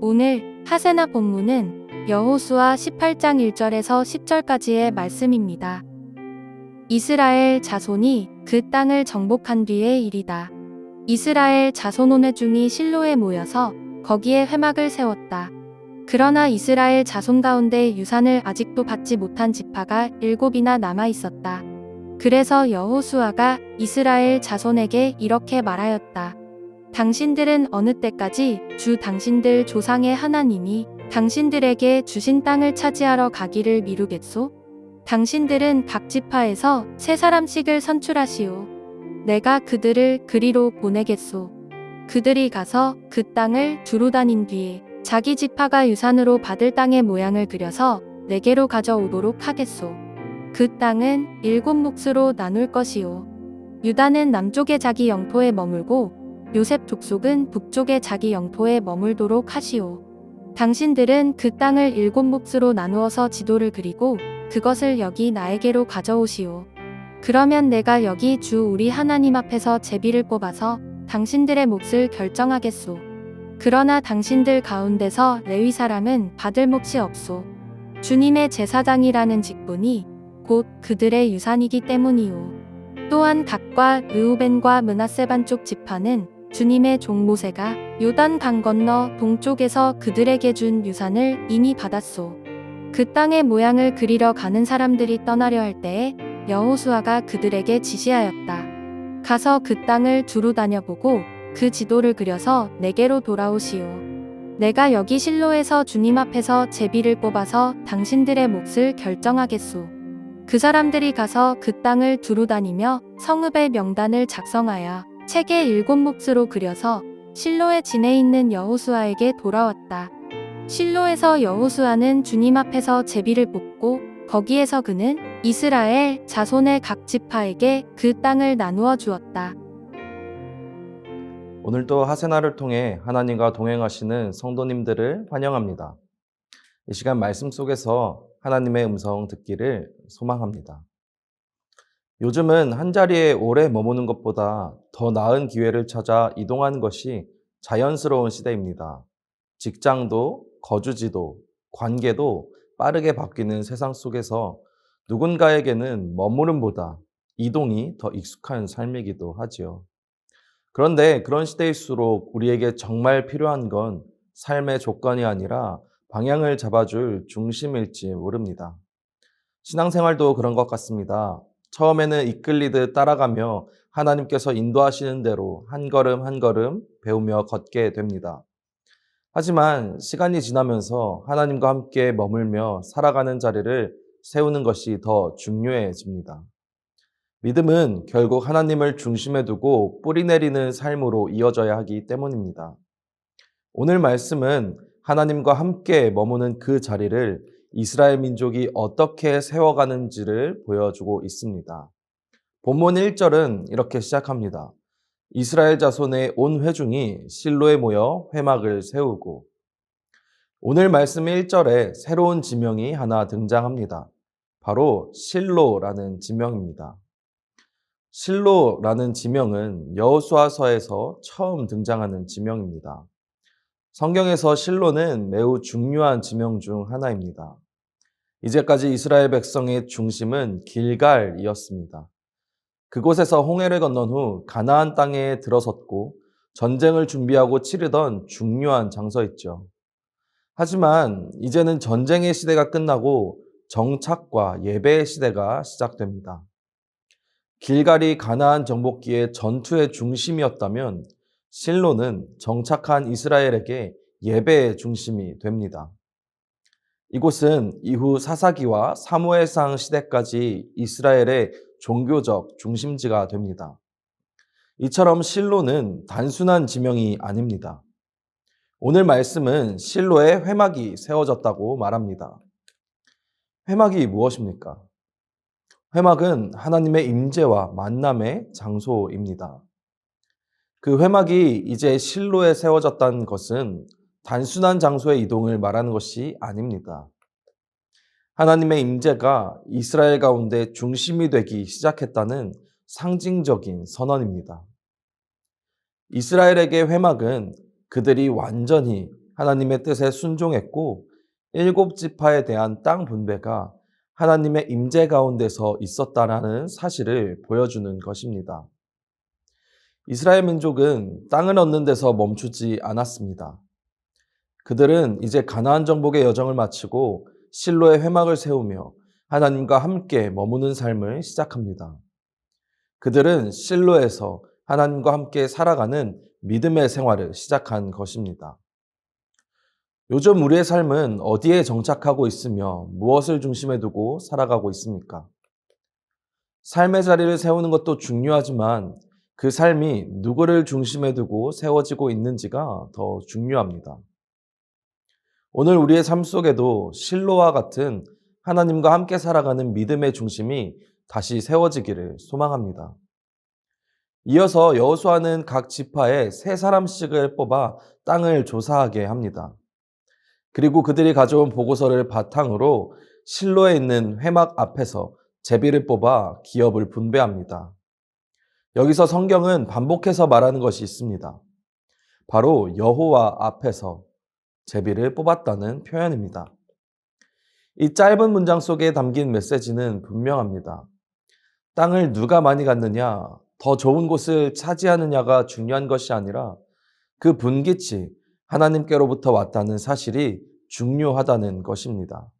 오늘 하세나 본문은 여호수아 18장 1절에서 10절까지의 말씀입니다. 이스라엘 자손이 그 땅을 정복한 뒤의 일이다. 이스라엘 자손 온 회중이 실로에 모여서 거기에 회막을 세웠다. 그러나 이스라엘 자손 가운데 유산을 아직도 받지 못한 지파가 일곱이나 남아 있었다. 그래서 여호수아가 이스라엘 자손에게 이렇게 말하였다. 당신들은 어느 때까지 주 당신들 조상의 하나님이 당신들에게 주신 땅을 차지하러 가기를 미루겠소? 당신들은 각 지파에서 세 사람씩을 선출하시오. 내가 그들을 그리로 보내겠소. 그들이 가서 그 땅을 두루 다닌 뒤에 자기 지파가 유산으로 받을 땅의 모양을 그려서 내게로 가져오도록 하겠소. 그 땅은 일곱 몫으로 나눌 것이오. 유다는 남쪽의 자기 영토에 머물고 요셉 족속은 북쪽의 자기 영토에 머물도록 하시오. 당신들은 그 땅을 일곱 몫으로 나누어서 지도를 그리고 그것을 여기 나에게로 가져오시오. 그러면 내가 여기 주 우리 하나님 앞에서 제비를 뽑아서 당신들의 몫을 결정하겠소. 그러나 당신들 가운데서 레위 사람은 받을 몫이 없소. 주님의 제사장이라는 직분이 곧 그들의 유산이기 때문이오. 또한 각과 르우벤과 문하세 반쪽 지파는 주님의 종 모세가 요단 강 건너 동쪽에서 그들에게 준 유산을 이미 받았소. 그 땅의 모양을 그리러 가는 사람들이 떠나려 할 때에 여호수아가 그들에게 지시하였다. 가서 그 땅을 두루 다녀보고 그 지도를 그려서 내게로 돌아오시오. 내가 여기 실로에서 주님 앞에서 제비를 뽑아서 당신들의 몫을 결정하겠소. 그 사람들이 가서 그 땅을 두루 다니며 성읍의 명단을 작성하여 책에 일곱 몫으로 그려서 실로에 지내 있는 여호수아에게 돌아왔다. 실로에서 여호수아는 주님 앞에서 제비를 뽑고 거기에서 그는 이스라엘 자손의 각 지파에게 그 땅을 나누어 주었다. 오늘도 하세나를 통해 하나님과 동행하시는 성도님들을 환영합니다. 이 시간 말씀 속에서 하나님의 음성 듣기를 소망합니다. 요즘은 한자리에 오래 머무는 것보다 더 나은 기회를 찾아 이동하는 것이 자연스러운 시대입니다. 직장도, 거주지도, 관계도 빠르게 바뀌는 세상 속에서 누군가에게는 머무름보다 이동이 더 익숙한 삶이기도 하지요. 그런데 그런 시대일수록 우리에게 정말 필요한 건 삶의 조건이 아니라 방향을 잡아줄 중심일지 모릅니다. 신앙생활도 그런 것 같습니다. 처음에는 이끌리듯 따라가며 하나님께서 인도하시는 대로 한 걸음 한 걸음 배우며 걷게 됩니다. 하지만 시간이 지나면서 하나님과 함께 머물며 살아가는 자리를 세우는 것이 더 중요해집니다. 믿음은 결국 하나님을 중심에 두고 뿌리 내리는 삶으로 이어져야 하기 때문입니다. 오늘 말씀은 하나님과 함께 머무는 그 자리를 이스라엘 민족이 어떻게 세워가는지를 보여주고 있습니다. 본문 1절은 이렇게 시작합니다. 이스라엘 자손의 온 회중이 실로에 모여 회막을 세우고 오늘 말씀 1절에 새로운 지명이 하나 등장합니다. 바로 실로라는 지명입니다. 실로라는 지명은 여호수아서에서 처음 등장하는 지명입니다. 성경에서 실로는 매우 중요한 지명 중 하나입니다. 이제까지 이스라엘 백성의 중심은 길갈이었습니다. 그곳에서 홍해를 건넌 후 가나안 땅에 들어섰고 전쟁을 준비하고 치르던 중요한 장소였죠. 하지만 이제는 전쟁의 시대가 끝나고 정착과 예배의 시대가 시작됩니다. 길갈이 가나안 정복기의 전투의 중심이었다면 실로는 정착한 이스라엘에게 예배의 중심이 됩니다. 이곳은 이후 사사기와 사무엘상 시대까지 이스라엘의 종교적 중심지가 됩니다. 이처럼 실로는 단순한 지명이 아닙니다. 오늘 말씀은 실로에 회막이 세워졌다고 말합니다. 회막이 무엇입니까? 회막은 하나님의 임재와 만남의 장소입니다. 그 회막이 이제 실로에 세워졌다는 것은 단순한 장소의 이동을 말하는 것이 아닙니다. 하나님의 임재가 이스라엘 가운데 중심이 되기 시작했다는 상징적인 선언입니다. 이스라엘에게 회막은 그들이 완전히 하나님의 뜻에 순종했고 일곱 지파에 대한 땅 분배가 하나님의 임재 가운데서 있었다라는 사실을 보여주는 것입니다. 이스라엘 민족은 땅을 얻는 데서 멈추지 않았습니다. 그들은 이제 가나안 정복의 여정을 마치고 실로의 회막을 세우며 하나님과 함께 머무는 삶을 시작합니다. 그들은 실로에서 하나님과 함께 살아가는 믿음의 생활을 시작한 것입니다. 요즘 우리의 삶은 어디에 정착하고 있으며 무엇을 중심에 두고 살아가고 있습니까? 삶의 자리를 세우는 것도 중요하지만 그 삶이 누구를 중심에 두고 세워지고 있는지가 더 중요합니다. 오늘 우리의 삶 속에도 실로와 같은 하나님과 함께 살아가는 믿음의 중심이 다시 세워지기를 소망합니다. 이어서 여호수아는 각 지파에 세 사람씩을 뽑아 땅을 조사하게 합니다. 그리고 그들이 가져온 보고서를 바탕으로 실로에 있는 회막 앞에서 제비를 뽑아 기업을 분배합니다. 여기서 성경은 반복해서 말하는 것이 있습니다. 바로 여호와 앞에서 제비를 뽑았다는 표현입니다. 이 짧은 문장 속에 담긴 메시지는 분명합니다. 땅을 누가 많이 갖느냐, 더 좋은 곳을 차지하느냐가 중요한 것이 아니라 그 분깃이 하나님께로부터 왔다는 사실이 중요하다는 것입니다.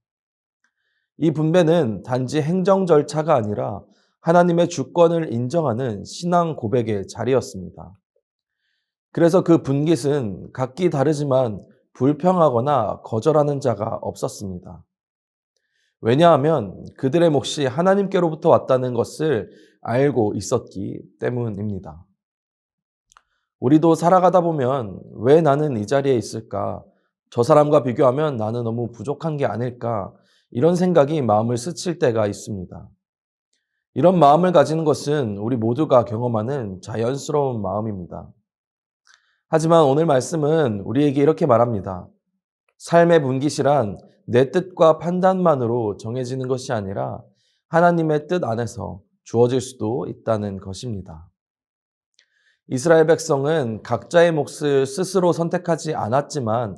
이 분배는 단지 행정 절차가 아니라 하나님의 주권을 인정하는 신앙 고백의 자리였습니다. 그래서 그 분깃은 각기 다르지만 불평하거나 거절하는 자가 없었습니다. 왜냐하면 그들의 몫이 하나님께로부터 왔다는 것을 알고 있었기 때문입니다. 우리도 살아가다 보면 왜 나는 이 자리에 있을까? 저 사람과 비교하면 나는 너무 부족한 게 아닐까? 이런 생각이 마음을 스칠 때가 있습니다. 이런 마음을 가지는 것은 우리 모두가 경험하는 자연스러운 마음입니다. 하지만 오늘 말씀은 우리에게 이렇게 말합니다. 삶의 분깃이란 내 뜻과 판단만으로 정해지는 것이 아니라 하나님의 뜻 안에서 주어질 수도 있다는 것입니다. 이스라엘 백성은 각자의 몫을 스스로 선택하지 않았지만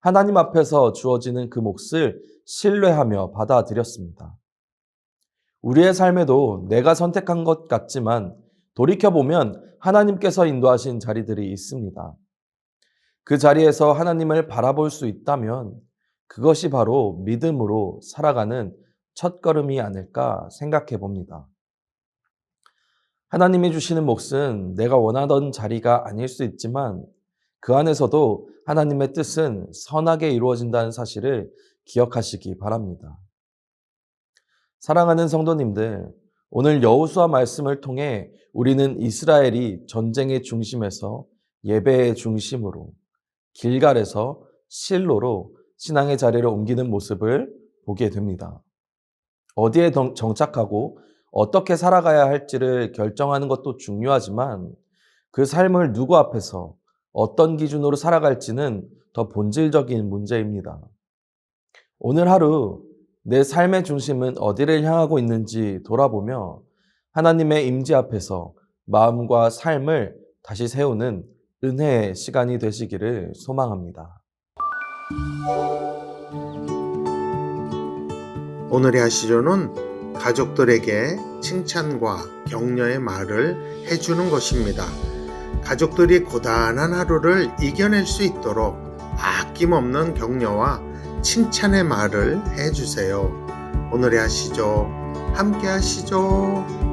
하나님 앞에서 주어지는 그 몫을 신뢰하며 받아들였습니다. 우리의 삶에도 내가 선택한 것 같지만 돌이켜보면 하나님께서 인도하신 자리들이 있습니다. 그 자리에서 하나님을 바라볼 수 있다면 그것이 바로 믿음으로 살아가는 첫 걸음이 아닐까 생각해 봅니다. 하나님이 주시는 몫은 내가 원하던 자리가 아닐 수 있지만 그 안에서도 하나님의 뜻은 선하게 이루어진다는 사실을 기억하시기 바랍니다. 사랑하는 성도님들, 오늘 여호수아 말씀을 통해 우리는 이스라엘이 전쟁의 중심에서 예배의 중심으로 길갈에서 실로로 신앙의 자리를 옮기는 모습을 보게 됩니다. 어디에 정착하고 어떻게 살아가야 할지를 결정하는 것도 중요하지만 그 삶을 누구 앞에서 어떤 기준으로 살아갈지는 더 본질적인 문제입니다. 오늘 하루 내 삶의 중심은 어디를 향하고 있는지 돌아보며 하나님의 임재 앞에서 마음과 삶을 다시 세우는 은혜의 시간이 되시기를 소망합니다. 오늘의 하시료는 가족들에게 칭찬과 격려의 말을 해주는 것입니다. 가족들이 고단한 하루를 이겨낼 수 있도록 아낌없는 격려와 칭찬의 말을 해주세요. 오늘의 하시죠. 함께 하시죠.